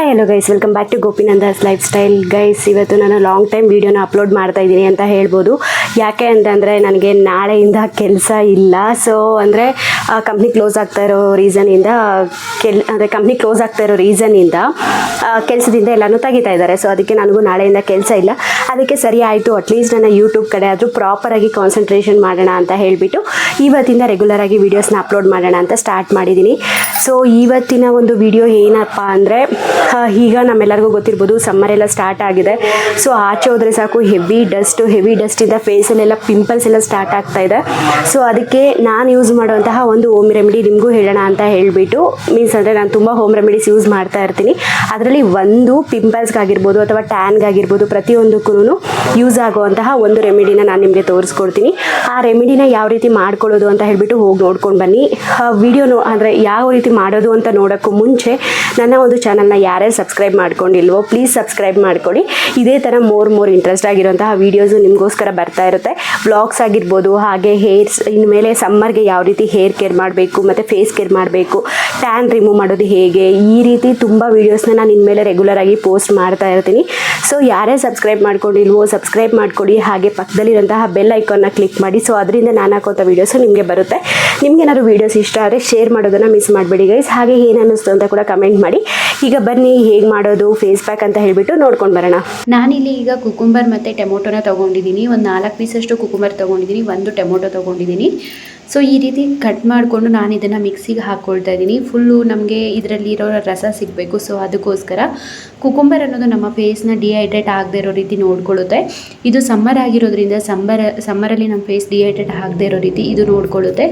Hi hello guys welcome back to Gopinandas lifestyle guys ಇವತ್ತು ನಾನು long time ವೀಡಿಯೋನ upload ಮಾಡ್ತಾ ಇದ್ದೀನಿ ಅಂತ ಹೇಳ್ಬೋದು. ಯಾಕೆ ಅಂತಂದರೆ ನನಗೆ ನಾಳೆಯಿಂದ ಕೆಲಸ ಇಲ್ಲ. ಸೊ ಅಂದರೆ ಕಂಪ್ನಿ ಕ್ಲೋಸ್ ಆಗ್ತಾ ಇರೋ ರೀಸನಿಂದ ಕೆಲ್, ಅಂದರೆ ಕಂಪ್ನಿ ಕ್ಲೋಸ್ ಆಗ್ತಾ ಇರೋ ರೀಸನಿಂದ ಕೆಲಸದಿಂದ ಎಲ್ಲನೂ ತೆಗಿತಾ ಇದ್ದಾರೆ. ಸೊ ಅದಕ್ಕೆ ನನಗೂ ನಾಳೆಯಿಂದ ಕೆಲಸ ಇಲ್ಲ. ಅದಕ್ಕೆ ಸರಿ ಆಯಿತು. ಅಟ್ಲೀಸ್ಟ್ ನನ್ನ ಯೂಟ್ಯೂಬ್ ಕಡೆ ಆದರೂ ಪ್ರಾಪರಾಗಿ ಕಾನ್ಸಂಟ್ರೇಷನ್ ಮಾಡೋಣ ಅಂತ ಹೇಳಿಬಿಟ್ಟು, ಇವತ್ತಿಂದ ರೆಗ್ಯುಲರ್ ಆಗಿ ವೀಡಿಯೋಸ್ನ ಅಪ್ಲೋಡ್ ಮಾಡೋಣ ಅಂತ ಸ್ಟಾರ್ಟ್ ಮಾಡಿದ್ದೀನಿ ಸೊ ಇವತ್ತಿನ ಒಂದು ವಿಡಿಯೋ ಏನಪ್ಪ ಅಂದರೆ ಈಗ ನಮ್ಮೆಲ್ಲರಿಗೂ ಗೊತ್ತಿರ್ಬೋದು ಸಮ್ಮರ್ ಎಲ್ಲ ಸ್ಟಾರ್ಟ್ ಆಗಿದೆ. ಸೊ ಆಚೆ ಹೋದರೆ ಸಾಕು ಹೆವಿ ಡಸ್ಟು ಹೆವಿ ಡಸ್ಟಿಂದ ಫೇಸಲ್ಲೆಲ್ಲ ಪಿಂಪಲ್ಸ್ ಎಲ್ಲ ಸ್ಟಾರ್ಟ್ ಆಗ್ತಾ ಇದೆ. ಸೊ ಅದಕ್ಕೆ ನಾನು ಯೂಸ್ ಮಾಡುವಂತಹ ಒಂದು ಹೋಮ್ ರೆಮಿಡಿ ನಿಮಗೂ ಹೇಳೋಣ ಅಂತ ಹೇಳಿಬಿಟ್ಟು ಮೀನ್ಸ್ ಅಂದರೆ ನಾನು ತುಂಬ ಹೋಮ್ ರೆಮಿಡೀಸ್ ಯೂಸ್ ಮಾಡ್ತಾ ಇರ್ತೀನಿ. ಅದರಲ್ಲಿ ಒಂದು ಪಿಂಪಲ್ಸ್ಗಾಗಿರ್ಬೋದು ಅಥವಾ ಟ್ಯಾನ್ಗಾಗಿರ್ಬೋದು ಪ್ರತಿಯೊಂದಕ್ಕೂ ಯೂಸ್ ಆಗುವಂತಹ ಒಂದು ರೆಮಿಡಿನ ನಾನು ನಿಮಗೆ ತೋರಿಸ್ಕೊಡ್ತೀನಿ. ಆ ರೆಮಿಡಿನ ಯಾವ ರೀತಿ ಮಾಡ್ಕೊಳ್ಳೋದು ಅಂತ ಹೇಳಿಬಿಟ್ಟು ಹೋಗಿ ನೋಡ್ಕೊಂಡು ಬನ್ನಿ. ವಿಡಿಯೋನು ಅಂದರೆ ಯಾವ ರೀತಿ ಮಾಡೋದು ಅಂತ ನೋಡೋಕ್ಕೂ ಮುಂಚೆ ನನ್ನ ಒಂದು ಚಾನಲ್ನ ಯಾರೇ ಸಬ್ಸ್ಕ್ರೈಬ್ ಮಾಡ್ಕೊಂಡಿಲ್ವೋ ಪ್ಲೀಸ್ ಸಬ್ಸ್ಕ್ರೈಬ್ ಮಾಡ್ಕೊಳ್ಳಿ ಇದೇ ಥರ ಮೋರ್ ಮೋರ್ ಇಂಟ್ರೆಸ್ಟ್ ಆಗಿರುವಂತಹ ವೀಡಿಯೋಸು ನಿಮಗೋಸ್ಕರ ಬರ್ತಾ ಇರುತ್ತೆ. ಬ್ಲಾಗ್ಸ್ ಆಗಿರ್ಬೋದು, ಹಾಗೆ ಹೇರ್ಸ್ ಇನ್ಮೇಲೆ ಸಮ್ಮರ್ಗೆ ಯಾವ ರೀತಿ ಹೇರ್ ಕೇರ್ ಮಾಡಬೇಕು, ಮತ್ತು ಫೇಸ್ ಕೇರ್ ಮಾಡಬೇಕು ಟ್ಯಾನ್ ರಿಮೂವ್ ಮಾಡೋದು ಹೇಗೆ, ಈ ರೀತಿ ತುಂಬ ವೀಡಿಯೋಸ್ನ ನಾನು ಇನ್ಮೇಲೆ ರೆಗ್ಯುಲರ್ ಆಗಿ ಪೋಸ್ಟ್ ಮಾಡ್ತಾ ಇರ್ತೀನಿ. ಸೊ ಯಾರೇ ಸಬ್ಸ್ಕ್ರೈಬ್ ಮಾಡ್ಕೊಂಡಿಲ್ವೋ ಸಬ್ಸ್ಕ್ರೈಬ್ ಮಾಡ್ಕೊಡಿ. ಹಾಗೆ ಪಕ್ಕದಲ್ಲಿರುವಂತಹ ಬೆಲ್ ಐಕಾನ್ನ ಕ್ಲಿಕ್ ಮಾಡಿ. ಸೊ ಅದರಿಂದ ನಾನು ಹಾಕೋಂಥ ವೀಡಿಯೋಸು ನಿಮಗೆ ಬರುತ್ತೆ. ನಿಮ್ಗೆ ಏನಾದ್ರು ವೀಡಿಯೋಸ್ ಇಷ್ಟ ಆದರೆ ಶೇರ್ ಮಾಡೋದನ್ನು ಮಿಸ್ ಮಾಡಬೇಡಿ ಗೈಸ್ ಹಾಗೆ ಏನು ಅನ್ನಿಸ್ತು ಅಂತ ಕೂಡ ಕಮೆಂಟ್ ಮಾಡಿ. ಈಗ ಬನ್ನಿ, ಹೇಗೆ ಮಾಡೋದು ಫೇಸ್ ಪ್ಯಾಕ್ ಅಂತ ಹೇಳಿಬಿಟ್ಟು ನೋಡ್ಕೊಂಡು ಬರೋಣ. ನಾನಿಲ್ಲಿ ಈಗ ಕುಕುಂಬರ್ ಮತ್ತು ಟೊಮೊಟೊನ ತೊಗೊಂಡಿದ್ದೀನಿ. ಒಂದು ನಾಲ್ಕು ಪೀಸಷ್ಟು ಕುಕುಂಬರ್ ತೊಗೊಂಡಿದ್ದೀನಿ, ಒಂದು ಟೊಮೊಟೊ ತೊಗೊಂಡಿದ್ದೀನಿ. ಸೊ ಈ ರೀತಿ ಕಟ್ ಮಾಡಿಕೊಂಡು ನಾನು ಇದನ್ನು ಮಿಕ್ಸಿಗೆ ಹಾಕ್ಕೊಳ್ತಾ ಇದ್ದೀನಿ. ಫುಲ್ಲು ನಮಗೆ ಇದರಲ್ಲಿರೋ ರಸ ಸಿಗಬೇಕು. ಸೊ ಅದಕ್ಕೋಸ್ಕರ ಕುಕುಂಬರ್ ಅನ್ನೋದು ನಮ್ಮ ಫೇಸ್ನ ಡಿಹೈಡ್ರೇಟ್ ಆಗದೆ ಇರೋ ರೀತಿ ನೋಡ್ಕೊಳ್ಳುತ್ತೆ. ಇದು ಸಮ್ಮರ್ ಆಗಿರೋದ್ರಿಂದ ಸಮ್ಮರ್ ಸಮ್ಮರಲ್ಲಿ ನಮ್ಮ ಫೇಸ್ ಡಿಹೈಡ್ರೇಟ್ ಆಗದೆ ಇರೋ ರೀತಿ ಇದು ನೋಡ್ಕೊಳ್ಳುತ್ತೆ.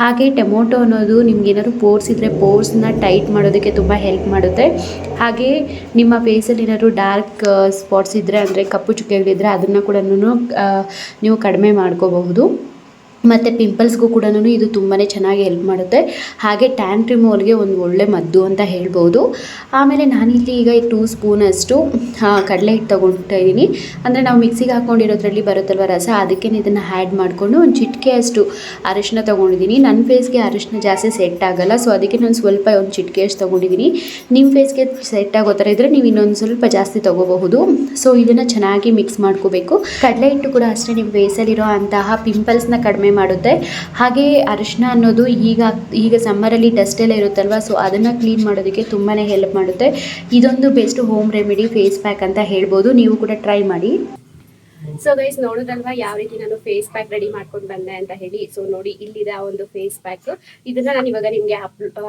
ಹಾಗೆ ಟೊಮೊಟೊ ಅನ್ನೋದು ನಿಮ್ಗೆ ಏನಾದ್ರು ಪೋರ್ಸ್ ಇದ್ದರೆ ಪೋರ್ಸ್ನ ಟೈಟ್ ಮಾಡೋದಕ್ಕೆ ತುಂಬ ಹೆಲ್ಪ್ ಮಾಡುತ್ತೆ. ಹಾಗೆ ನಿಮ್ಮ ಫೇಸಲ್ಲಿ ಏನಾದ್ರು ಡಾರ್ಕ್ ಸ್ಪಾಟ್ಸ್ ಇದ್ದರೆ ಅಂದರೆ ಕಪ್ಪು ಚುಕ್ಕೆಗಳಿದ್ದರೆ ಅದನ್ನು ಕೂಡ ನೀವು ಕಡಿಮೆ ಮಾಡ್ಕೋಬಹುದು. ಮತ್ತು ಪಿಂಪಲ್ಸ್ಗೂ ಕೂಡ ಇದು ತುಂಬಾ ಚೆನ್ನಾಗಿ ಹೆಲ್ಪ್ ಮಾಡುತ್ತೆ. ಹಾಗೆ ಟ್ಯಾನ್ ರಿಮೂವಲ್ಗೆ ಒಂದು ಒಳ್ಳೆ ಮದ್ದು ಅಂತ ಹೇಳ್ಬೋದು. ಆಮೇಲೆ ನಾನಿಲ್ಲಿ ಈಗ ಟೂ ಸ್ಪೂನಷ್ಟು ಕಡಲೆ ಹಿಟ್ಟು ತೊಗೊಳ್ತಾ ಇದ್ದೀನಿ. ಅಂದರೆ ನಾವು ಮಿಕ್ಸಿಗೆ ಹಾಕ್ಕೊಂಡಿರೋದ್ರಲ್ಲಿ ಬರುತ್ತಲ್ವ ರಸ ಅದಕ್ಕೆ ಇದನ್ನು ಆ್ಯಡ್ ಮಾಡಿಕೊಂಡು ಒಂದು ಚಿಟಿಕೆಯಷ್ಟು ಅರಿಶಿನ ತೊಗೊಂಡಿದ್ದೀನಿ. ನನ್ನ ಫೇಸ್ಗೆ ಅರಿಶಿನ ಜಾಸ್ತಿ ಸೆಟ್ ಆಗಲ್ಲ ಸೊ ಅದಕ್ಕೆ ನಾನು ಸ್ವಲ್ಪ ಒಂದು ಚಿಟಿಕೆಯಷ್ಟು ತೊಗೊಂಡಿದ್ದೀನಿ. ನಿಮ್ಮ ಫೇಸ್ಗೆ ಸೆಟ್ ಆಗೋ ಥರ ಇದ್ದರೆ ನೀವು ಇನ್ನೊಂದು ಸ್ವಲ್ಪ ಜಾಸ್ತಿ ತೊಗೋಬಹುದು. ಸೊ ಇದನ್ನು ಚೆನ್ನಾಗಿ ಮಿಕ್ಸ್ ಮಾಡ್ಕೋಬೇಕು. ಕಡಲೆ ಹಿಟ್ಟು ಕೂಡ ಅಷ್ಟೇ ನಿಮ್ಮ ಫೇಸಲ್ಲಿರೋ ಅಂತಹ ಪಿಂಪಲ್ಸ್ನ ಕಡಿಮೆ ಮಾಡುತ್ತೆ. ಹಾಗೆ ಅರಿಶಿನ ಅನ್ನೋದು ಈಗ ಈಗ ಸಮ್ಮರಲ್ಲಿ ಡಸ್ಟ್ ಎಲ್ಲ ಇರುತ್ತಲ್ವ ಸೊ ಅದನ್ನು ಕ್ಲೀನ್ ಮಾಡೋದಕ್ಕೆ ತುಂಬಾ ಹೆಲ್ಪ್ ಮಾಡುತ್ತೆ. ಇದೊಂದು best home remedy face pack ಅಂತ ಹೇಳ್ಬೋದು. ನೀವು ಕೂಡ ಟ್ರೈ ಮಾಡಿ. ಸೊ ಗೈಸ್ ನೋಡೋದಲ್ವಾ? ಯಾವ ರೀತಿ ನಾನು ಫೇಸ್ ಪ್ಯಾಕ್ ರೆಡಿ ಮಾಡ್ಕೊಂಡು ಬಂದೆ ಅಂತ ಹೇಳಿ. ಸೊ ನೋಡಿ, ಇಲ್ಲಿದೆ ಒಂದು ಫೇಸ್ ಪ್ಯಾಕ್ ಇದನ್ನ ನಾನು ಇವಾಗ ನಿಮ್ಗೆ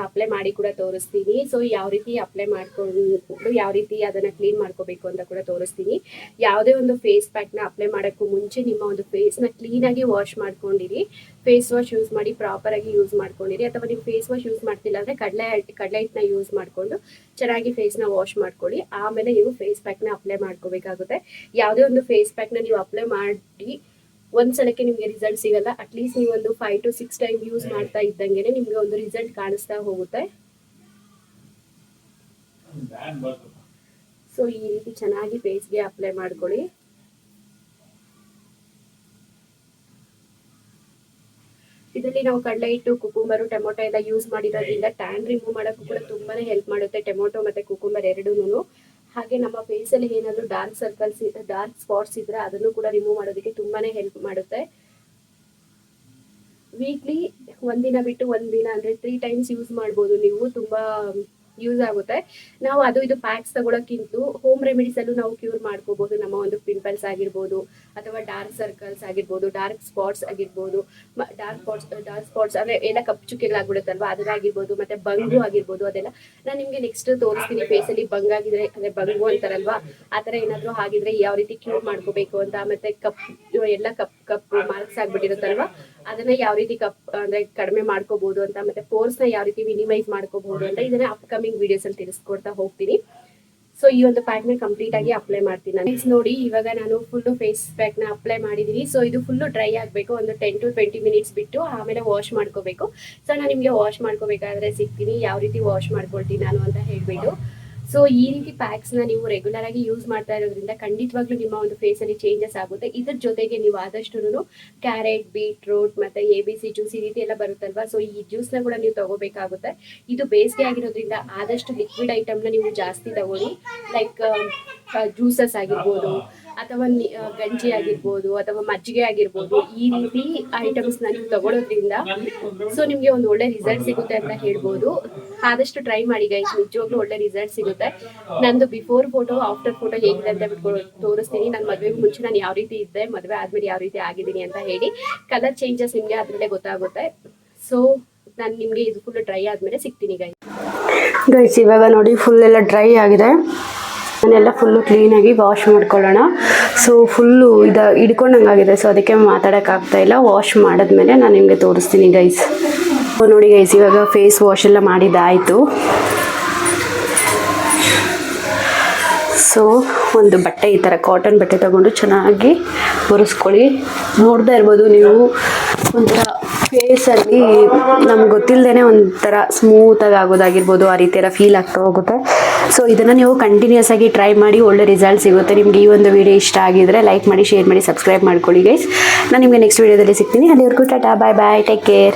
ಅಪ್ಲೈ ಮಾಡಿ ಕೂಡ ತೋರಿಸ್ತೀನಿ. ಸೊ ಯಾವ ರೀತಿ ಅಪ್ಲೈ ಮಾಡ್ಕೊಂಡು, ಯಾವ ರೀತಿ ಅದನ್ನ ಕ್ಲೀನ್ ಮಾಡ್ಕೋಬೇಕು ಅಂತ ಕೂಡ ತೋರಿಸ್ತೀನಿ. ಯಾವುದೇ ಒಂದು ಫೇಸ್ ಪ್ಯಾಕ್ನ ಅಪ್ಲೈ ಮಾಡೋಕ್ಕೂ ಮುಂಚೆ ನಿಮ್ಮ ಒಂದು ಫೇಸ್ನ ಕ್ಲೀನ್ ಆಗಿ ವಾಶ್ ಮಾಡ್ಕೊಂಡಿರಿ. ಫೇಸ್ ವಾಶ್ ಯೂಸ್ ಮಾಡಿ ಪ್ರಾಪರ್ ಆಗಿ ಯೂಸ್ ಮಾಡ್ಕೊಂಡಿರಿ. ಅಥವಾ ನೀವು ಫೇಸ್ ವಾಶ್ ಯೂಸ್ ಮಾಡ್ತಿಲ್ಲ ಅಂದ್ರೆ ಕಡಲೆ ಕಡಲೆ ಹಿಟ್ಟನ್ನ ಯೂಸ್ ಮಾಡ್ಕೊಂಡು ಚೆನ್ನಾಗಿ ಫೇಸ್ನ ವಾಶ್ ಮಾಡ್ಕೊಳ್ಳಿ. ಆಮೇಲೆ ನೀವು ಫೇಸ್ ಪ್ಯಾಕ್ನ ಅಪ್ಲೈ ಮಾಡ್ಕೋಬೇಕಾಗುತ್ತೆ. ಯಾವುದೇ ಒಂದು ಫೇಸ್ ಪ್ಯಾಕ್ನ ನೀವು ಅಪ್ಲೈ ಮಾಡಿ ಒಂದ್ ಸಲಕ್ಕೆ ನಿಮ್ಗೆ ರಿಸಲ್ಟ್ ಸಿಗಲ್ಲ. ಅಟ್ಲೀಸ್ಟ್ ನೀವು ಒಂದು five to six time use ಮಾಡ್ತಾ ಇದ್ದಂಗೆ ನಿಮ್ಗೆ ಒಂದು ರಿಸಲ್ಟ್ ಕಾಣಿಸ್ತಾ ಹೋಗುತ್ತೆ. ಸೊ ಈ ರೀತಿ ಚೆನ್ನಾಗಿ ಫೇಸ್ಗೆ ಅಪ್ಲೈ ಮಾಡ್ಕೊಳ್ಳಿ. ಇದರಲ್ಲಿ ನಾವು ಕಡಲೆ ಹಿಟ್ಟು, ಕುಕುಂಬರು, ಟೊಮೊಟೊ ಎಲ್ಲ ಯೂಸ್ ಮಾಡಿರೋದ್ರಿಂದ ಟ್ಯಾನ್ ರಿಮೂವ್ ಮಾಡೋಕ್ಕೂ ಕೂಡ ತುಂಬಾನೇ ಹೆಲ್ಪ್ ಮಾಡುತ್ತೆ. ಟೊಮೊಟೊ ಮತ್ತೆ ಕುಕುಂಬರ್ ಎರಡೂನು ಹಾಗೆ ನಮ್ಮ ಫೇಸ್ ಅಲ್ಲಿ ಏನಾದ್ರು ಡಾರ್ಕ್ ಸರ್ಕಲ್ಸ್ ಡಾರ್ಕ್ ಸ್ಪಾಟ್ಸ್ ಇದ್ರೆ ಅದನ್ನು ಕೂಡ ರಿಮೂವ್ ಮಾಡೋದಕ್ಕೆ ತುಂಬಾನೇ ಹೆಲ್ಪ್ ಮಾಡುತ್ತೆ. ವೀಕ್ಲಿ ಒಂದಿನ ಬಿಟ್ಟು ಒಂದಿನ ಅಂದ್ರೆ ತ್ರೀ ಟೈಮ್ಸ್ ಯೂಸ್ ಮಾಡ್ಬೋದು ನೀವು. ತುಂಬಾ ಯೂಸ್ ಆಗುತ್ತೆ. ನಾವು ಅದು ಇದು ಪ್ಯಾಕ್ಸ್ ತಗೊಳಕ್ಕಿಂತ ಹೋಮ್ ರೆಮಿಡೀಸ್ ಅಲ್ಲೂ ನಾವು ಕ್ಯೂರ್ ಮಾಡ್ಕೋಬಹುದು ನಮ್ಮ ಒಂದು ಪಿಂಪಲ್ಸ್ ಆಗಿರ್ಬೋದು ಅಥವಾ ಡಾರ್ಕ್ ಸರ್ಕಲ್ಸ್ ಆಗಿರ್ಬೋದು ಡಾರ್ಕ್ ಸ್ಪಾಟ್ಸ್ ಆಗಿರ್ಬೋದು ಡಾರ್ಕ್ ಸ್ಪಾಟ್ಸ್ ಡಾರ್ಕ್ ಸ್ಪಾಟ್ಸ್ ಅಂದ್ರೆ ಎಲ್ಲ ಕಪ್ಪು ಚುಕ್ಕೆಗಳಾಗ್ಬಿಡುತ್ತಲ್ವಾ? ಆಗಿರ್ಬೋದು ಮತ್ತೆ ಬಂಗು ಆಗಿರ್ಬೋದು ಅದೆಲ್ಲ. ನಾನು ನಿಮ್ಗೆ ನೆಕ್ಸ್ಟ್ ತೋರಿಸ್ತೀನಿ. ಫೇಸ್ ಅಲ್ಲಿ ಬಂಗಾಗಿದ್ರೆ ಅಂದ್ರೆ ಬಂಗು ಅಂತಾರಲ್ವಾ? ಆತರ ಏನಾದ್ರು ಆಗಿದ್ರೆ ಯಾವ ರೀತಿ ಕ್ಯೂರ್ ಮಾಡ್ಕೋಬೇಕು ಅಂತ ಮತ್ತೆ ಕಪ್ ಎಲ್ಲ ಕಪ್ ಕಪ್ ಮಾರ್ಕ್ಸ್ ಆಗ್ಬಿಟ್ಟಿರುತ್ತಲ್ವಾ? ಅದನ್ನ ಯಾವ ರೀತಿ ಕಪ್ ಅಂದ್ರೆ ಕಡಿಮೆ ಮಾಡ್ಕೋಬಹುದು ಅಂತ ಮತ್ತೆ ಫೋರ್ಸ್ನ ಯಾವ ರೀತಿ ಮಿನಿಮೈಸ್ ಮಾಡ್ಕೋಬಹುದು ಅಂತ ಇದನ್ನ ಅಪ್ಕಮಿಂಗ್ ವಿಡಿಯೋಸ್ ಅಲ್ಲಿ ತಿಳಿಸ್ಕೊಡ್ತಾ ಹೋಗ್ತೀನಿ. ಸೊ ಈ ಒಂದು ಪ್ಯಾಕ್ನ ಕಂಪ್ಲೀಟ್ ಆಗಿ ಅಪ್ಲೈ ಮಾಡ್ತೀನಿ Guys, ನೋಡಿ ಇವಾಗ ನಾನು ಫುಲ್ ಫೇಸ್ ಪ್ಯಾಕ್ನ ಅಪ್ಲೈ ಮಾಡಿದೀನಿ. ಸೊ ಇದು ಫುಲ್ ಡ್ರೈ ಆಗ್ಬೇಕು. ಒಂದು ಟೆನ್ ಟು ಟ್ವೆಂಟಿ ಮಿನಿಟ್ಸ್ ಬಿಟ್ಟು ಆಮೇಲೆ ವಾಶ್ ಮಾಡ್ಕೋಬೇಕು. ಸೊ ನಾನು ನಿಮ್ಗೆ ವಾಶ್ ಮಾಡ್ಕೋಬೇಕಾದ್ರೆ ಸಿಗ್ತೀನಿ. ಯಾವ ರೀತಿ ವಾಶ್ ಮಾಡ್ಕೊಳ್ತೀನಿ ನಾನು ಅಂತ ಹೇಳ್ಬಿಟ್ಟು. ಸೊ ಈ ರೀತಿ ಪ್ಯಾಕ್ಸ್ನ ನೀವು ರೆಗ್ಯುಲರ್ ಆಗಿ ಯೂಸ್ ಮಾಡ್ತಾ ಇರೋದ್ರಿಂದ ಖಂಡಿತವಾಗ್ಲೂ ನಿಮ್ಮ ಒಂದು ಫೇಸ್ ಅಲ್ಲಿ ಚೇಂಜಸ್ ಆಗುತ್ತೆ. ಇದ್ರ ಜೊತೆಗೆ ನೀವು ಆದಷ್ಟು ಕ್ಯಾರೆಟ್ ಬೀಟ್ರೂಟ್ ಮತ್ತೆ ಎ ಬಿ ಸಿ ಜ್ಯೂಸ್ ಈ ರೀತಿ ಎಲ್ಲ ಬರುತ್ತಲ್ವಾ? ಸೊ ಈ ಜ್ಯೂಸ್ನ ಕೂಡ ನೀವು ತಗೋಬೇಕಾಗುತ್ತೆ. ಇದು ಬೇಸಿಗೆ ಆಗಿರೋದ್ರಿಂದ ಆದಷ್ಟು ಲಿಕ್ವಿಡ್ ಐಟಮ್ನ ನೀವು ಜಾಸ್ತಿ ತಗೊಳ್ಳಿ. ಲೈಕ್ ಜ್ಯೂಸಸ್ ಆಗಿರ್ಬೋದು ಅಥವಾ ಗಂಜಿ ಆಗಿರ್ಬೋದು ಅಥವಾ ಮಜ್ಜಿಗೆ ಆಗಿರ್ಬೋದು ಈ ರೀತಿ ಐಟಮ್ಸ್ ನೀವು ತಗೊಳ್ಳೋದ್ರಿಂದ ಸೊ ನಿಮಗೆ ಒಂದು ಒಳ್ಳೆ ರಿಸಲ್ಟ್ ಸಿಗುತ್ತೆ ಅಂತ ಹೇಳ್ಬೋದು. ಆದಷ್ಟು ಟ್ರೈ ಮಾಡಿ ಗೈಸ್ ನಿಜವಾಗ್ಲೂ ಒಳ್ಳೆ ರಿಸಲ್ಟ್ ಸಿಗುತ್ತೆ. ನಂದು ಬಿಫೋರ್ ಫೋಟೋ ಆಫ್ಟರ್ ಫೋಟೋ ಹೇಗಿದೆ ಅಂತ ಬಿಟ್ಕೊಂಡು ತೋರಿಸ್ತೀನಿ. ನನ್ನ ಮದುವೆಗೂ ಮುಂಚೆ ನಾನು ಯಾವ ರೀತಿ ಇದ್ದೆ, ಮದುವೆ ಆದ್ಮೇಲೆ ಯಾವ ರೀತಿ ಆಗಿದ್ದೀನಿ ಅಂತ ಹೇಳಿ. ಕಲರ್ ಚೇಂಜಸ್ ನಿಮಗೆ ಅದ್ರಲ್ಲೇ ಗೊತ್ತಾಗುತ್ತೆ. ಸೊ ನಾನು ನಿಮಗೆ ಇದು ಫುಲ್ ಡ್ರೈ ಆದಮೇಲೆ ಸಿಗ್ತೀನಿ ಗೈಸ್ ಗೈಸ್ ಇವಾಗ ನೋಡಿ ಫುಲ್ ಎಲ್ಲ ಡ್ರೈ ಆಗಿದೆ. ನಾನೆಲ್ಲ ಫುಲ್ಲು ಕ್ಲೀನಾಗಿ ವಾಶ್ ಮಾಡ್ಕೊಳ್ಳೋಣ. ಸೊ ಫುಲ್ಲು ಇದು ಹಿಡ್ಕೊಂಡಂಗಾಗಿದೆ ಸೊ ಅದಕ್ಕೆ ಮಾತಾಡೋಕ್ಕಾಗ್ತಾ ಇಲ್ಲ. ವಾಶ್ ಮಾಡಿದ್ಮೇಲೆ ನಾನು ನಿಮಗೆ ತೋರಿಸ್ತೀನಿ ಗೈಸ್ ನೋಡಿ ಗೈಸ್ ಇವಾಗ ಫೇಸ್ ವಾಶ್ ಎಲ್ಲ ಮಾಡಿದ್ದಾಯಿತು. ಸೊ ಒಂದು ಬಟ್ಟೆ ಈ ಥರ ಕಾಟನ್ ಬಟ್ಟೆ ತಗೊಂಡು ಚೆನ್ನಾಗಿ ಒರೆಸ್ಕೊಳ್ಳಿ. ನೋಡ್ತಾ ಇರ್ಬೋದು ನೀವು ಒಂಥರ ಫೇಸಲ್ಲಿ ನಮ್ಗೆ ಗೊತ್ತಿಲ್ಲದೇ ಒಂಥರ ಸ್ಮೂತಾಗಿ ಆಗೋದಾಗಿರ್ಬೋದು, ಆ ರೀತಿ ಎಲ್ಲ ಫೀಲ್ ಆಗ್ತಾ ಹೋಗುತ್ತೆ. ಸೊ ಇದನ್ನು ನೀವು ಕಂಟಿನ್ಯೂಸ್ ಆಗಿ ಟ್ರೈ ಮಾಡಿ ಒಳ್ಳೆ ರಿಸಲ್ಟ್ ಸಿಗುತ್ತೆ. ನಿಮ್ಗೆ ಈ ಒಂದು ವಿಡಿಯೋ ಇಷ್ಟ ಆಗಿದ್ರೆ ಲೈಕ್ ಮಾಡಿ ಶೇರ್ ಮಾಡಿ ಸಬ್ಸ್ಕ್ರೈಬ್ ಮಾಡ್ಕೊಳ್ಳಿ ಗೈಸ್ ನಾನು ನಿಮಗೆ ನೆಕ್ಸ್ಟ್ ವಿಡಿಯೋದಲ್ಲಿ ಸಿಗ್ತೀನಿ. ಅಲ್ಲಿವರೆಗೂ tata bye bye take care